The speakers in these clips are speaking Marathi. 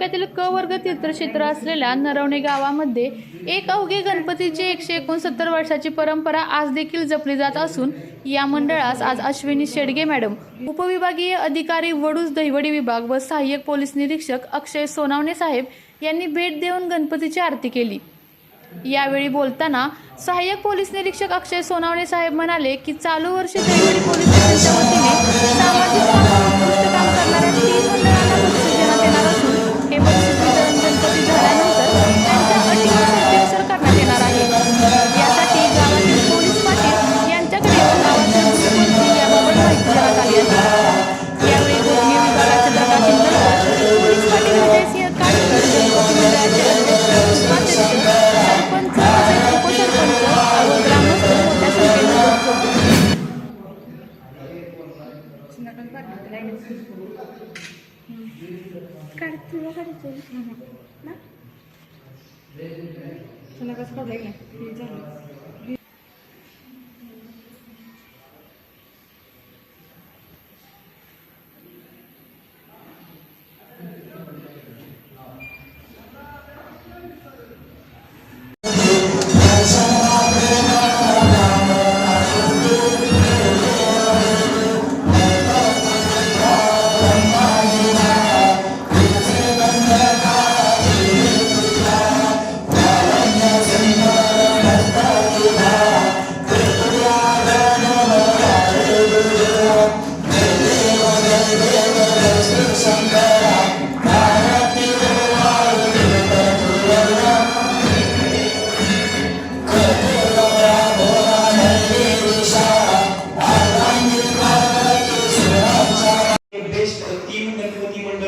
तालुक्यातील क वर्ग तीर्थक्षेत्र असलेल्या नरवणे गावामध्ये एक अवघे गणपतीची एकशे एकोणसत्तर वर्षाची परंपरा आज देखील जपली जात असून या मंडळास आज अश्विनी शेडगे मॅडम उपविभागीय अधिकारी वडूज दहिवडी विभाग व सहाय्यक पोलीस निरीक्षक अक्षय सोनावणे साहेब यांनी भेट देऊन गणपतीची आरती केली. यावेळी बोलताना सहाय्यक पोलीस निरीक्षक अक्षय सोनावणे साहेब म्हणाले की चालू वर्षी दहिवडी पोलीस स्टेशनच्या वतीने सामाजिक बेस्ट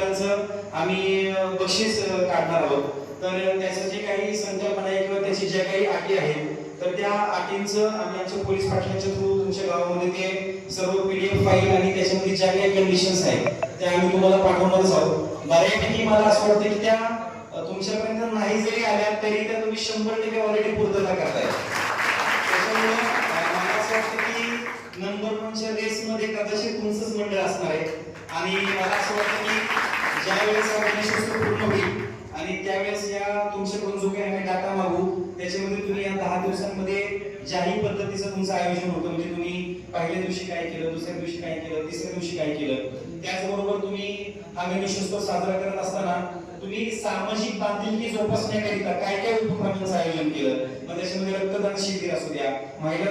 गणपती आम्ही बक्षीस काढणार आहोत तर त्याचं जे काही संकल्पना आहे किंवा त्याची ज्या काही अटी आहेत तर त्या अटींचं आम्ही आमच्या पोलीस पाटलांच्या थ्रू तुमच्या गावामध्ये ते सर्व पीडीएफ फाईल आणि त्याच्यामध्ये ज्या काही कंडिशन्स आहेत त्या आम्ही तुम्हाला पाठवणारच आहोत. बऱ्यापैकी मला असं वाटतं की त्या तुमच्यापर्यंत नाही जरी आल्या तरी त्या तुम्ही शंभर टक्के ऑलरेडी पूर्तता करताय. त्याच्यामुळे मला असं वाटतं की नंबर वनच्या रेसमध्ये कदाचित तुमचंच मंडळ असणार आहे. आणि मला असं वाटतं की ज्यावेळेस हा पूर्ण होईल आणि त्यावेळेस या तुमच्याकडून जो काही आम्ही डाटा मागू त्याच्यामध्ये तुम्ही या दहा दिवसांमध्ये ज्याही पद्धतीचं तुमचं आयोजन होतं म्हणजे तुम्ही पहिल्या दिवशी काय केलं दुसऱ्या दिवशी काय केलं तिसऱ्या दिवशी काय केलं त्याचबरोबर तुम्ही हा गणेशोत्सव साजरा करत असताना तुम्ही सामाजिक बांधिलकी जोपासण्याकरिता काय काय उपक्रमांचं आयोजन केलं? मग त्याच्यामध्ये रक्तदान शिबिर असू द्या महिला